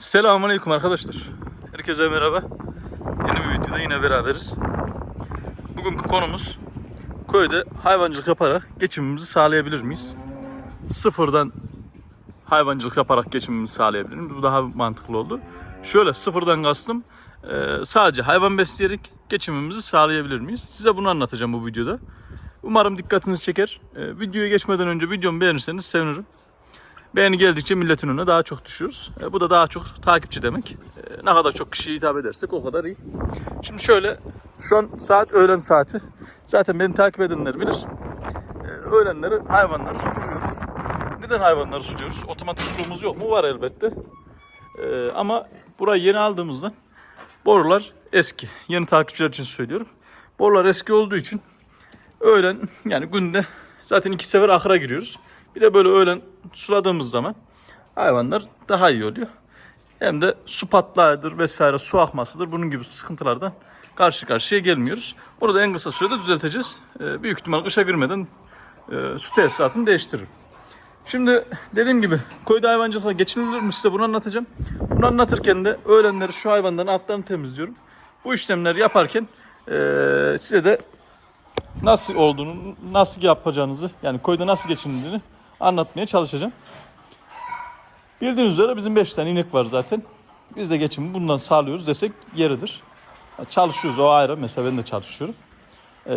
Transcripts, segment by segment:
Selamünaleyküm arkadaşlar. Herkese merhaba. Yeni bir videoda yine beraberiz. Bugünkü konumuz köyde hayvancılık yaparak geçimimizi sağlayabilir miyiz? Sıfırdan hayvancılık yaparak geçimimizi sağlayabilir miyiz? Bu daha mantıklı oldu. Şöyle sıfırdan kastım e, sadece hayvan besleyerek geçimimizi sağlayabilir miyiz? Size bunu anlatacağım bu videoda. Umarım dikkatinizi çeker. E, Videoya geçmeden önce videomu beğenirseniz sevinirim. Beğeni geldikçe milletin önüne daha çok düşüyoruz. E, bu da daha çok takipçi demek. E, ne kadar çok kişiye hitap edersek o kadar iyi. Şimdi şöyle, şu an saat öğlen saati. Zaten beni takip edenler bilir. E, öğlenleri hayvanları suluyoruz. Neden hayvanları suluyoruz? Otomatik suluğumuz yok mu? Var elbette. E, ama burayı yeni aldığımızda borular eski. Yeni takipçiler için söylüyorum. Borular eski olduğu için öğlen yani günde zaten iki sefer ahıra giriyoruz. Bir de böyle öğlen suladığımız zaman hayvanlar daha iyi oluyor. Hem de su patlağıdır vesaire su akmasıdır. Bunun gibi sıkıntılardan karşı karşıya gelmiyoruz. Bunu da en kısa sürede düzelteceğiz. Ee, büyük ihtimal kışa girmeden e, su tesisatını değiştiririm. Şimdi dediğim gibi köyde hayvancılıkla geçinilir mi size bunu anlatacağım. Bunu anlatırken de öğlenleri şu hayvanların altlarını temizliyorum. Bu işlemleri yaparken e, size de nasıl olduğunu, nasıl yapacağınızı, yani köyde nasıl geçindiğini anlatmaya çalışacağım. Bildiğiniz üzere bizim 5 tane inek var zaten. Biz de geçimi bundan sağlıyoruz desek yeridir. Çalışıyoruz o ayrı. Mesela ben de çalışıyorum. Ee,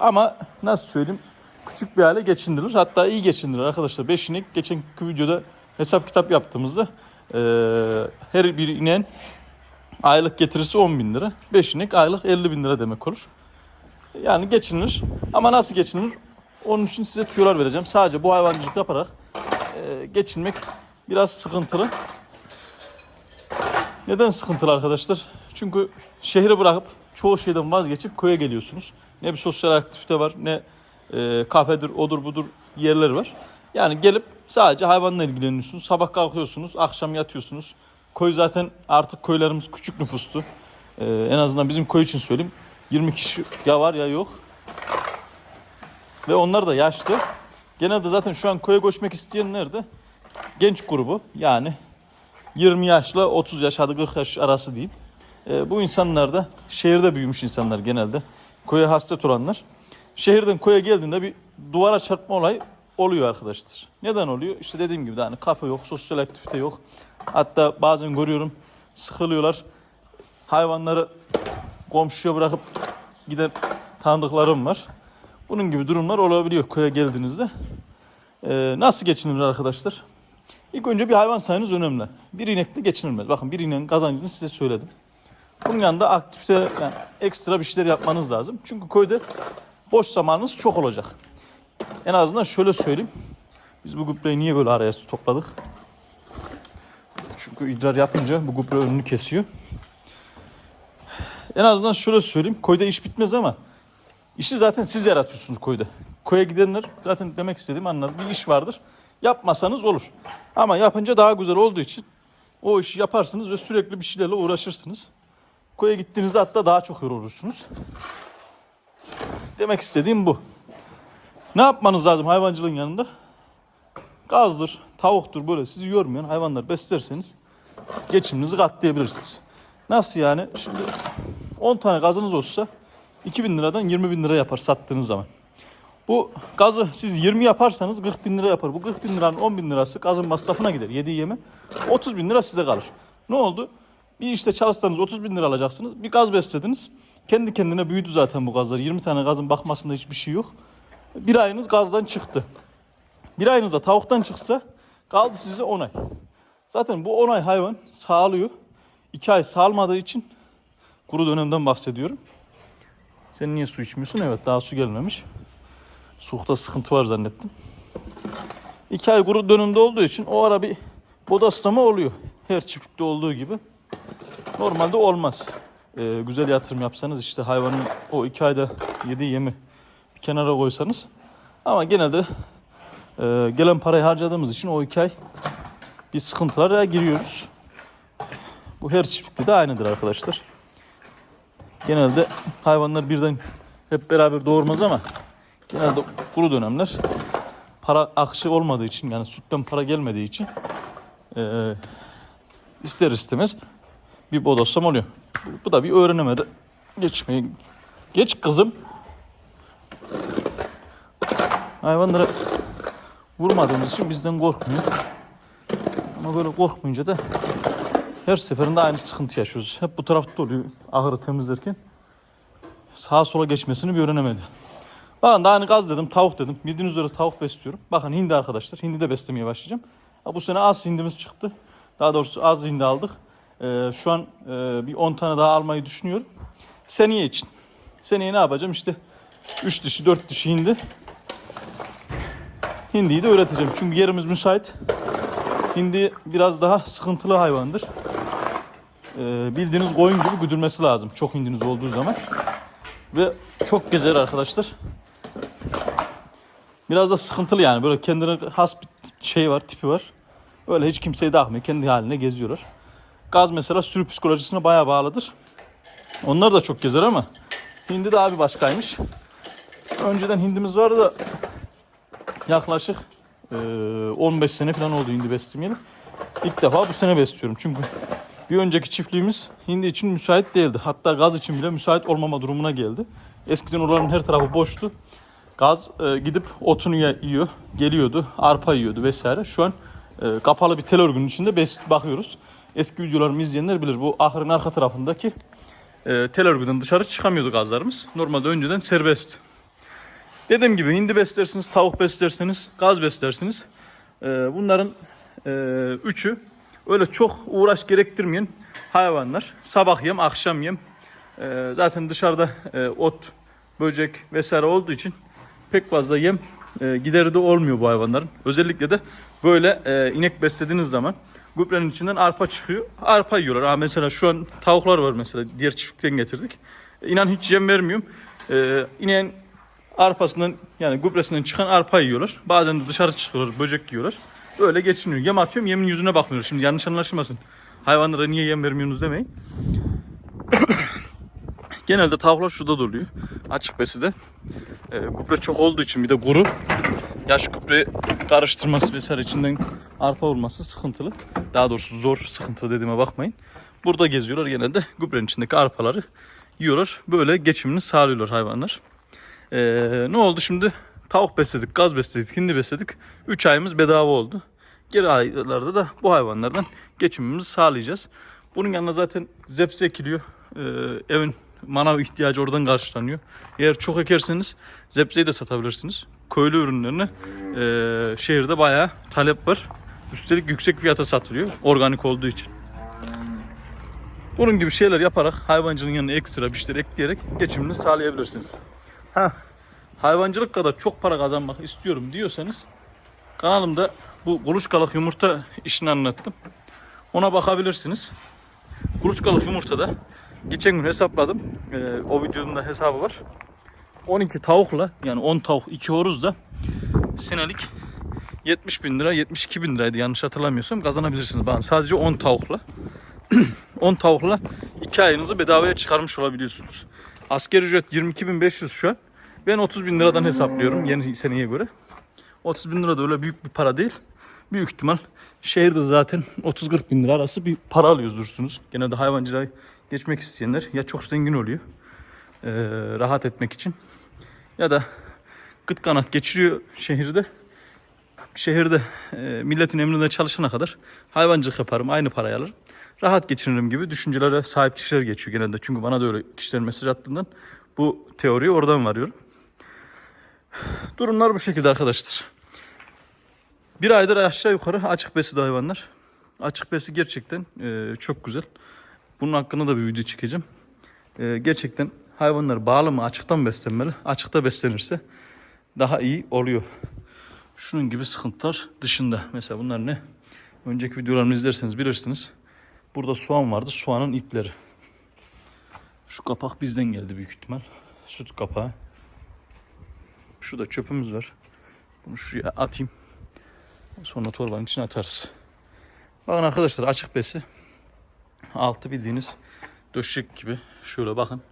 ama nasıl söyleyeyim? Küçük bir hale geçindirilir. Hatta iyi geçindirilir arkadaşlar. 5 inek geçen videoda hesap kitap yaptığımızda ee, her bir inen aylık getirisi 10 bin lira. 5 inek aylık 50 bin lira demek olur. Yani geçinilir. Ama nasıl geçinilir? Onun için size tüyolar vereceğim. Sadece bu hayvancılık yaparak e, geçinmek biraz sıkıntılı. Neden sıkıntılı arkadaşlar? Çünkü şehri bırakıp çoğu şeyden vazgeçip köye geliyorsunuz. Ne bir sosyal aktivite var ne e, kafedir, odur budur yerler var. Yani gelip sadece hayvanla ilgileniyorsunuz. Sabah kalkıyorsunuz, akşam yatıyorsunuz. Köy zaten artık köylerimiz küçük nüfustu. E, en azından bizim köy için söyleyeyim. 20 kişi ya var ya yok. Ve onlar da yaşlı. Genelde zaten şu an köye göçmek isteyenler de genç grubu. Yani 20 yaşla 30 yaş hadi 40 yaş arası diyeyim. Ee, bu insanlar da şehirde büyümüş insanlar genelde. Köye hasret olanlar. Şehirden köye geldiğinde bir duvara çarpma olayı oluyor arkadaşlar. Neden oluyor? İşte dediğim gibi yani kafe yok, sosyal aktivite yok. Hatta bazen görüyorum sıkılıyorlar. Hayvanları komşuya bırakıp giden tanıdıklarım var. Bunun gibi durumlar olabiliyor köye geldiğinizde. Ee, nasıl geçinilir arkadaşlar? İlk önce bir hayvan sayınız önemli. Bir inekle geçinilmez. Bakın bir ineğin kazancını size söyledim. Bunun yanında aktivite, yani ekstra bir şeyler yapmanız lazım. Çünkü köyde boş zamanınız çok olacak. En azından şöyle söyleyeyim. Biz bu gübreyi niye böyle araya topladık? Çünkü idrar yapınca bu gübre önünü kesiyor. En azından şöyle söyleyeyim. Koyda iş bitmez ama işi zaten siz yaratıyorsunuz koyda. Koya gidenler zaten demek istediğim anladı. Bir iş vardır. Yapmasanız olur. Ama yapınca daha güzel olduğu için o işi yaparsınız ve sürekli bir şeylerle uğraşırsınız. Koya gittiğinizde hatta daha çok yorulursunuz. Demek istediğim bu. Ne yapmanız lazım hayvancılığın yanında? Gazdır, tavuktur böyle sizi yormayan hayvanlar beslerseniz geçiminizi katlayabilirsiniz. Nasıl yani? Şimdi 10 tane gazınız olsa 2000 liradan 20 bin lira yapar sattığınız zaman. Bu gazı siz 20 yaparsanız 40 bin lira yapar. Bu 40 bin liranın 10 bin lirası gazın masrafına gider. Yediği yeme. 30 bin lira size kalır. Ne oldu? Bir işte çalışsanız 30 bin lira alacaksınız. Bir gaz beslediniz. Kendi kendine büyüdü zaten bu gazlar. 20 tane gazın bakmasında hiçbir şey yok. Bir ayınız gazdan çıktı. Bir ayınız da tavuktan çıksa kaldı size 10 ay. Zaten bu 10 ay hayvan sağlıyor. 2 ay sağlamadığı için kuru dönemden bahsediyorum. Sen niye su içmiyorsun? Evet daha su gelmemiş. Soğukta sıkıntı var zannettim. 2 ay kuru dönemde olduğu için o ara bir bodaslama oluyor. Her çiftlikte olduğu gibi. Normalde olmaz. Ee, güzel yatırım yapsanız işte hayvanın o 2 ayda yediği yemi bir kenara koysanız. Ama genelde e, gelen parayı harcadığımız için o 2 ay bir sıkıntılara giriyoruz. Bu her çiftlikte de aynıdır arkadaşlar. Genelde hayvanlar birden hep beraber doğurmaz ama genelde kuru dönemler para akışı olmadığı için yani sütten para gelmediği için eee, ister istemez bir bodoslama oluyor. Bu da bir öğrenemedi. Geçmeyin. Geç kızım. Hayvanlara vurmadığımız için bizden korkmuyor. Ama böyle korkmayınca da her seferinde aynı sıkıntı yaşıyoruz. Hep bu tarafta oluyor ahırı temizlerken. Sağa sola geçmesini bir öğrenemedi. Bakın daha hani gaz dedim, tavuk dedim. Bildiğiniz üzere tavuk besliyorum. Bakın hindi arkadaşlar. Hindi de beslemeye başlayacağım. Bu sene az hindimiz çıktı. Daha doğrusu az hindi aldık. Ee, şu an e, bir 10 tane daha almayı düşünüyorum. Seneye için. Seneye ne yapacağım? İşte 3 dişi, 4 dişi hindi. Hindiyi de öğreteceğim. Çünkü yerimiz müsait. Hindi biraz daha sıkıntılı hayvandır. Ee, bildiğiniz koyun gibi güdülmesi lazım. Çok hindiniz olduğu zaman. Ve çok gezer arkadaşlar. Biraz da sıkıntılı yani. Böyle kendine has bir şey var, tipi var. Öyle hiç kimseye takmıyor. Kendi haline geziyorlar. Gaz mesela sürü psikolojisine bayağı bağlıdır. Onlar da çok gezer ama hindi de abi başkaymış. Önceden hindimiz vardı da yaklaşık eee, 15 sene falan oldu hindi beslemeyeli. İlk defa bu sene besliyorum. Çünkü bir önceki çiftliğimiz hindi için müsait değildi. Hatta gaz için bile müsait olmama durumuna geldi. Eskiden oraların her tarafı boştu. Gaz e, gidip otunu yiyor, geliyordu, arpa yiyordu vesaire. Şu an e, kapalı bir tel örgünün içinde bes- bakıyoruz. Eski videolarımı izleyenler bilir. Bu ahırın arka tarafındaki e, tel örgüden dışarı çıkamıyordu gazlarımız. Normalde önceden serbest. Dediğim gibi hindi beslersiniz, tavuk beslersiniz, gaz beslersiniz. E, bunların e, üçü öyle çok uğraş gerektirmeyen hayvanlar. Sabah yem, akşam yem. E, zaten dışarıda e, ot, böcek vesaire olduğu için pek fazla yem e, gideri de olmuyor bu hayvanların. Özellikle de böyle e, inek beslediğiniz zaman gübrenin içinden arpa çıkıyor. Arpa yiyorlar. Ha, mesela şu an tavuklar var mesela diğer çiftlikten getirdik. E, inan hiç yem vermiyorum. E, ineğin arpasından yani gübresinden çıkan arpa yiyorlar. Bazen de dışarı çıkıyorlar, böcek yiyorlar. Böyle geçiniyor. Yem atıyorum, yemin yüzüne bakmıyor. Şimdi yanlış anlaşılmasın. Hayvanlara niye yem vermiyorsunuz demeyin. Genelde tavuklar şurada duruyor. Açık beside. E, gübre çok olduğu için bir de kuru. Yaş gübre karıştırması vesaire içinden arpa vurması sıkıntılı. Daha doğrusu zor sıkıntılı dediğime bakmayın. Burada geziyorlar genelde gübrenin içindeki arpaları yiyorlar. Böyle geçimini sağlıyorlar hayvanlar. Ee, ne oldu şimdi? Tavuk besledik, gaz besledik, hindi besledik. 3 ayımız bedava oldu. Geri aylarda da bu hayvanlardan geçimimizi sağlayacağız. Bunun yanına zaten zepsi ekiliyor. Ee, evin manav ihtiyacı oradan karşılanıyor. Eğer çok ekerseniz zepseyi de satabilirsiniz. Köylü ürünlerine e, şehirde bayağı talep var. Üstelik yüksek fiyata satılıyor organik olduğu için. Bunun gibi şeyler yaparak hayvancılığın yanına ekstra bir şeyler ekleyerek geçiminizi sağlayabilirsiniz. Ha, hayvancılık kadar çok para kazanmak istiyorum diyorsanız kanalımda bu kuluçkalık yumurta işini anlattım. Ona bakabilirsiniz. Kuluçkalık yumurtada geçen gün hesapladım. Ee, o videonun da hesabı var. 12 tavukla yani 10 tavuk 2 horuzla senelik 70 bin lira 72 bin liraydı yanlış hatırlamıyorsam kazanabilirsiniz. Ben sadece 10 tavukla 10 tavukla 2 ayınızı bedavaya çıkarmış olabiliyorsunuz. Asker ücret 22.500 şu an. Ben 30 bin liradan hesaplıyorum yeni seneye göre. 30 bin lira da öyle büyük bir para değil. Büyük ihtimal şehirde zaten 30-40 bin lira arası bir para alıyorsunuz. Genelde hayvancılığa geçmek isteyenler ya çok zengin oluyor eee, rahat etmek için ya da gıt kanat geçiriyor şehirde. Şehirde eee, milletin emrinde çalışana kadar hayvancılık yaparım aynı parayı alırım. Rahat geçinirim gibi düşüncelere sahip kişiler geçiyor genelde. Çünkü bana da öyle kişilerin mesaj attığından bu teoriyi oradan varıyorum. Durumlar bu şekilde arkadaşlar. Bir aydır aşağı yukarı açık beside hayvanlar. Açık besi gerçekten e, çok güzel. Bunun hakkında da bir video çekeceğim. E, gerçekten hayvanlar bağlı mı açıktan beslenmeli. Açıkta beslenirse daha iyi oluyor. Şunun gibi sıkıntılar dışında. Mesela bunlar ne? Önceki videolarımı izlerseniz bilirsiniz. Burada soğan vardı. Soğanın ipleri. Şu kapak bizden geldi büyük ihtimal. Süt kapağı. Şurada çöpümüz var. Bunu şuraya atayım. Sonra torbanın içine atarız. Bakın arkadaşlar açık besi. Altı bildiğiniz döşek gibi. Şöyle bakın.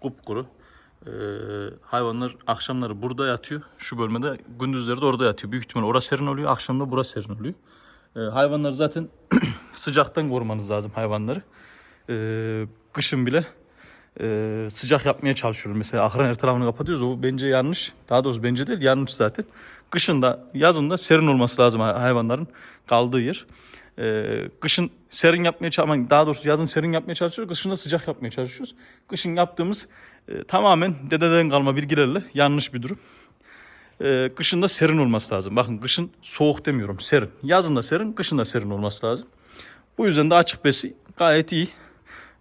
Kupkuru. Ee, hayvanlar akşamları burada yatıyor. Şu bölmede gündüzleri de orada yatıyor. Büyük ihtimal orası serin oluyor. Akşamda burası serin oluyor. Ee, hayvanlar zaten sıcaktan korumanız lazım hayvanları. Ee, kışın bile e, sıcak yapmaya çalışıyoruz. Mesela ahıran her tarafını kapatıyoruz. O bence yanlış. Daha doğrusu bence değil yanlış zaten. Kışın da yazın da serin olması lazım hay- hayvanların kaldığı yer. Ee, kışın serin yapmaya çalışıyoruz. Daha doğrusu yazın serin yapmaya çalışıyoruz. Kışın da sıcak yapmaya çalışıyoruz. Kışın yaptığımız e, tamamen dededen kalma bilgilerle yanlış bir durum. Ee, kışın da serin olması lazım. Bakın kışın soğuk demiyorum serin. Yazın da serin, kışın da serin olması lazım. Bu yüzden de açık besi gayet iyi.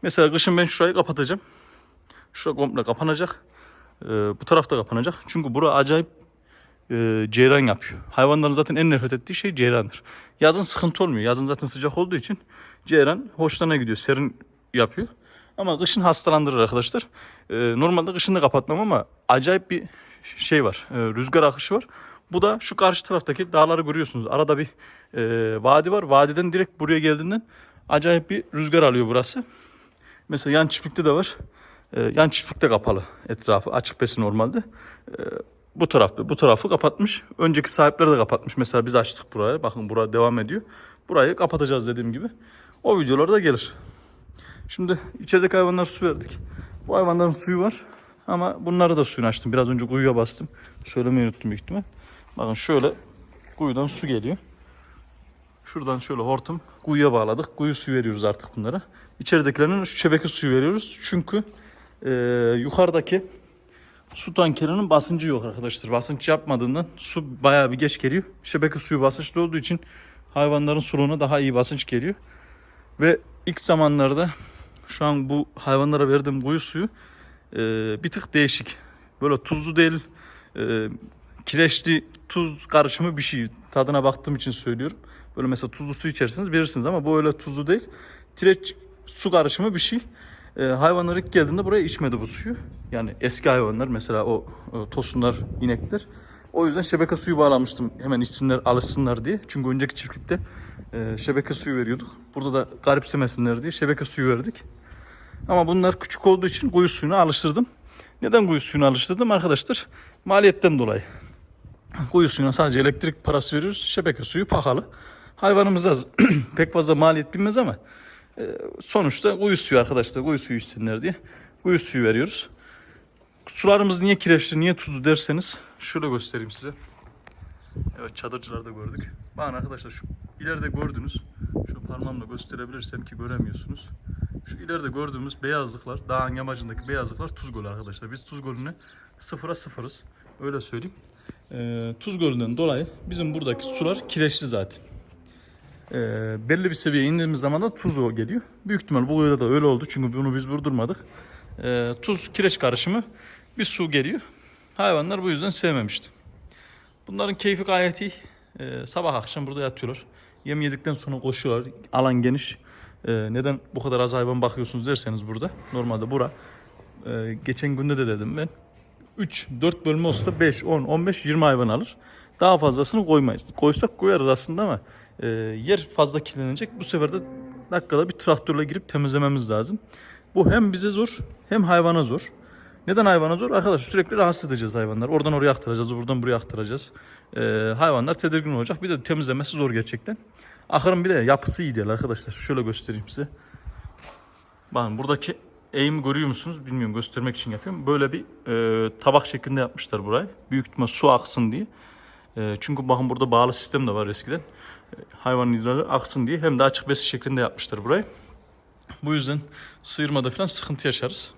Mesela kışın ben şurayı kapatacağım. Şura komple kapanacak. Ee, bu tarafta kapanacak. Çünkü bura acayip e, ceyran yapıyor. Hayvanların zaten en nefret ettiği şey ceyrandır. Yazın sıkıntı olmuyor. Yazın zaten sıcak olduğu için ceyran hoşlarına gidiyor. Serin yapıyor. Ama kışın hastalandırır arkadaşlar. Ee, normalde kışın da kapatmam ama acayip bir şey var. e, rüzgar akışı var. Bu da şu karşı taraftaki dağları görüyorsunuz. Arada bir e, vadi var. Vadiden direkt buraya geldiğinden acayip bir rüzgar alıyor burası. Mesela yan çiftlikte de var. Ee, yan çiftlikte kapalı etrafı. Açık besin normalde. Ee, bu tarafı bu tarafı kapatmış. Önceki sahipleri de kapatmış. Mesela biz açtık buraya. Bakın bura devam ediyor. Burayı kapatacağız dediğim gibi. O videolar da gelir. Şimdi içerideki hayvanlara su verdik. Bu hayvanların suyu var. Ama bunları da suyunu açtım. Biraz önce kuyuya bastım. Söylemeyi unuttum büyük ihtimal. Bakın şöyle kuyudan su geliyor. Şuradan şöyle hortum kuyuya bağladık. Kuyu suyu veriyoruz artık bunlara. İçeridekilerinin şu şebeke suyu veriyoruz. Çünkü e, yukarıdaki su tankerinin basıncı yok arkadaşlar. Basınç yapmadığından su bayağı bir geç geliyor. Şebeke suyu basınçlı olduğu için hayvanların suluğuna daha iyi basınç geliyor. Ve ilk zamanlarda şu an bu hayvanlara verdiğim kuyu suyu e, bir tık değişik. Böyle tuzlu değil, e, kireçli tuz karışımı bir şey. Tadına baktığım için söylüyorum. Böyle mesela tuzlu su içersiniz verirsiniz ama bu öyle tuzlu değil. Kireç su karışımı bir şey. E, hayvanlar ilk geldiğinde buraya içmedi bu suyu. Yani eski hayvanlar mesela o, o tosunlar, inekler. O yüzden şebeke suyu bağlamıştım hemen içsinler, alışsınlar diye. Çünkü önceki çiftlikte e, şebeke suyu veriyorduk. Burada da garipsemesinler diye şebeke suyu verdik. Ama bunlar küçük olduğu için kuyu suyuna alıştırdım. Neden kuyu suyuna alıştırdım arkadaşlar? Maliyetten dolayı. Kuyu suyuna sadece elektrik parası veriyoruz. Şebeke suyu pahalı. Hayvanımız az. Pek fazla maliyet bilmez ama e, sonuçta kuyu suyu arkadaşlar. Kuyu suyu içsinler diye kuyu suyu veriyoruz. Sularımız niye kireçli, niye tuzlu derseniz şöyle göstereyim size. Evet çadırcılarda gördük. Bakın arkadaşlar şu ileride gördünüz. Şu parmağımla gösterebilirsem ki göremiyorsunuz. Şu ileride gördüğümüz beyazlıklar, dağın yamacındaki beyazlıklar Tuz Gölü arkadaşlar. Biz Tuz Gölü'ne sıfıra sıfırız. Öyle söyleyeyim. Ee, Tuz Gölü'nden dolayı bizim buradaki sular kireçli zaten. Ee, belli bir seviyeye indiğimiz zaman da tuz o geliyor. Büyük ihtimal bu kuyuda da öyle oldu çünkü bunu biz vurdurmadık. Ee, tuz kireç karışımı bir su geliyor. Hayvanlar bu yüzden sevmemişti. Bunların keyfi gayet iyi. Ee, sabah akşam burada yatıyorlar. Yem yedikten sonra koşuyorlar. Alan geniş. Ee, neden bu kadar az hayvan bakıyorsunuz derseniz burada. Normalde bura. Ee, geçen günde de dedim ben. 3, 4 bölme olsa 5, 10, 15, 20 hayvan alır. Daha fazlasını koymayız. Koysak koyarız aslında ama e, yer fazla kirlenecek. Bu sefer de dakikada bir traktörle girip temizlememiz lazım. Bu hem bize zor hem hayvana zor. Neden hayvana zor? Arkadaşlar sürekli rahatsız edeceğiz hayvanlar. Oradan oraya aktaracağız, buradan buraya aktaracağız. Ee, hayvanlar tedirgin olacak. Bir de temizlemesi zor gerçekten. Ahırın bir de yapısı iyi değil arkadaşlar. Şöyle göstereyim size. Bakın buradaki eğimi görüyor musunuz? Bilmiyorum göstermek için yapıyorum. Böyle bir e, tabak şeklinde yapmışlar burayı. Büyük ihtimal su aksın diye. E, çünkü bakın burada bağlı sistem de var eskiden. Hayvanın idrarı aksın diye hem de açık besi şeklinde yapmışlar burayı. Bu yüzden sıyırmada falan sıkıntı yaşarız.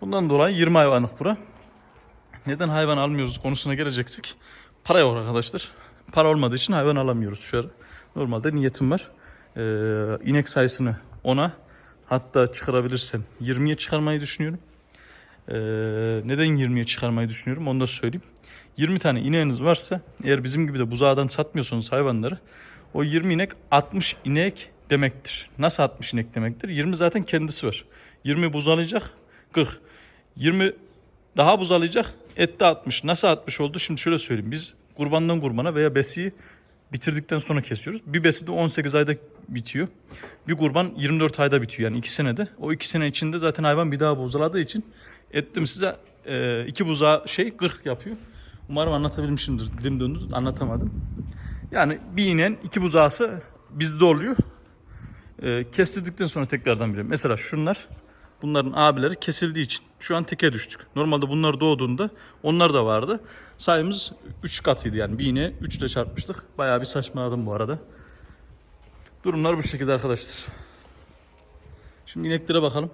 Bundan dolayı 20 hayvanlık bura. Neden hayvan almıyoruz konusuna geleceksek. Para yok arkadaşlar. Para olmadığı için hayvan alamıyoruz şu ara. Normalde niyetim var. Ee, inek sayısını 10'a hatta çıkarabilirsem 20'ye çıkarmayı düşünüyorum. Ee, neden 20'ye çıkarmayı düşünüyorum onu da söyleyeyim. 20 tane ineğiniz varsa eğer bizim gibi de buzağdan satmıyorsanız hayvanları o 20 inek 60 inek demektir. Nasıl 60 inek demektir? 20 zaten kendisi var. 20 buzalayacak 40. 20 daha buzalayacak et de 60. Nasıl 60 oldu? Şimdi şöyle söyleyeyim. Biz kurbandan kurbana veya besiyi bitirdikten sonra kesiyoruz. Bir besi de 18 ayda bitiyor. Bir kurban 24 ayda bitiyor yani 2 senede. O 2 sene içinde zaten hayvan bir daha buzaladığı için ettim size e, iki buzağı şey 40 yapıyor. Umarım anlatabilmişimdir. Dilim döndü anlatamadım. Yani bir inen iki buzağısı bizde oluyor. Ee, kestirdikten sonra tekrardan biriyor. Mesela şunlar bunların abileri kesildiği için şu an teke düştük. Normalde bunlar doğduğunda onlar da vardı. Sayımız 3 katıydı yani bir iğne 3 ile çarpmıştık. Bayağı bir saçmaladım bu arada. Durumlar bu şekilde arkadaşlar. Şimdi ineklere bakalım.